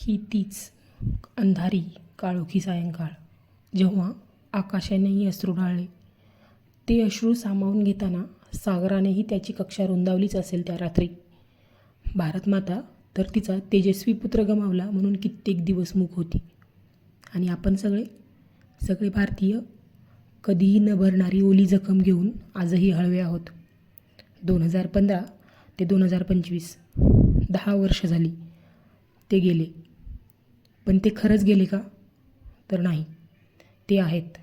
ही तीच अंधारी काळोखी सायंकाळ. जेव्हा आकाशानेही अश्रू ढाळले ते अश्रू सामावून घेताना सागरानेही त्याची कक्षा रुंदावलीच असेल त्या रात्री. भारतमाता तर तिचा तेजस्वी पुत्र गमावला म्हणून कित्येक दिवस मूक होती. आणि आपण सगळे सगळे भारतीय कधीही न भरणारी ओली जखम घेऊन आजही हळवे आहोत. दोन हजार पंधरा ते दोन हजार पंचवीस दहा वर्ष झाली ते गेले. पण ते खरंच गेले का? तर नाही. ते आहेत.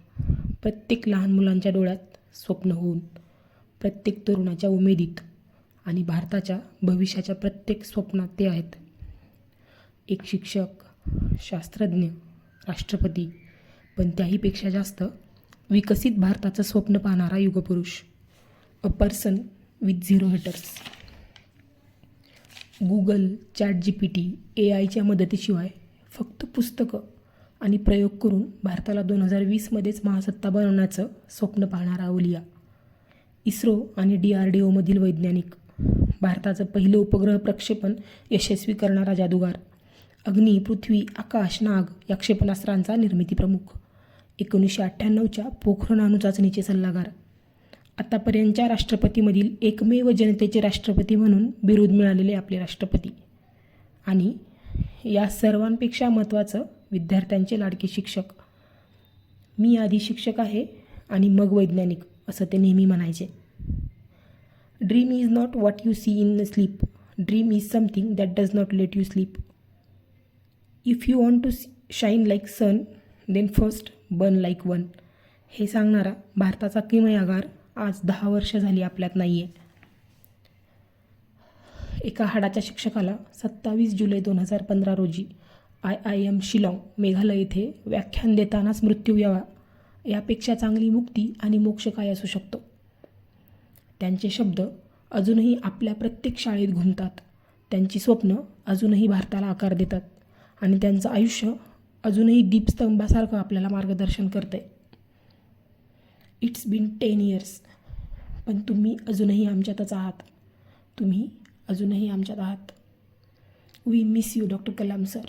प्रत्येक लहान मुलांच्या डोळ्यात स्वप्न होऊन प्रत्येक तरुणाच्या उमेदीत आणि भारताच्या भविष्याच्या प्रत्येक स्वप्नात ते आहेत. एक शिक्षक शास्त्रज्ञ राष्ट्रपती पण त्याहीपेक्षा जास्त विकसित भारताचं स्वप्न पाहणारा युगपुरुष a person with zero haters. Google chat G P T ए आयच्या मदतीशिवाय फक्त पुस्तकं आणि प्रयोग करून भारताला दोन हजार वीसमध्येच महासत्ता बनवण्याचं स्वप्न पाहणारा ओलिया इस्रो आणि डी आर डी ओमधील वैज्ञानिक. भारताचं पहिलं उपग्रह प्रक्षेपण यशस्वी करणारा जादूगार. अग्नी पृथ्वी आकाश नाग या क्षेपणास्त्रांचा निर्मिती प्रमुख. एकोणीसशे अठ्ठ्याण्णवच्या पोखरण अणुचाचणीचे सल्लागार. आतापर्यंतच्या राष्ट्रपतीमधील एकमेव जनतेचे राष्ट्रपती म्हणून बिरुद मिळालेले आपले राष्ट्रपती. आणि या सर्वांपेक्षा महत्त्वाचं विद्यार्थ्यांचे लाडके शिक्षक. मी आधी शिक्षक आहे आणि मग वैज्ञानिक असं ते नेहमी म्हणायचे. Dream is not what you see in sleep dream is something that does not let you sleep if you want to shine like sun then first burn like one हे सांगणारा भारताचा किमयागार आज दहा वर्ष झाली आपल्यात नाही आहे एका हाडाच्या शिक्षकाला सत्तावीस जुलै दोन हजार पंधरा रोजी I I M Shillong Meghalaya येथे व्याख्यान देतानाच मृत्यू यावा. यापेक्षा चांगली मुक्ती आणि मोक्ष काय असू शकतो? त्यांचे शब्द अजूनही आपल्या प्रत्येक शाळेत घुमतात. त्यांची स्वप्न अजूनही भारताला आकार देतात आणि त्यांचं आयुष्य अजूनही दीपस्तंभासारखं आपल्याला मार्गदर्शन करतं आहे इट्स बीन टेन इयर्स पण तुम्ही अजूनही आमच्यातच आहात. तुम्ही अजूनही आमच्यात आहात. We miss you doctor Kalam sir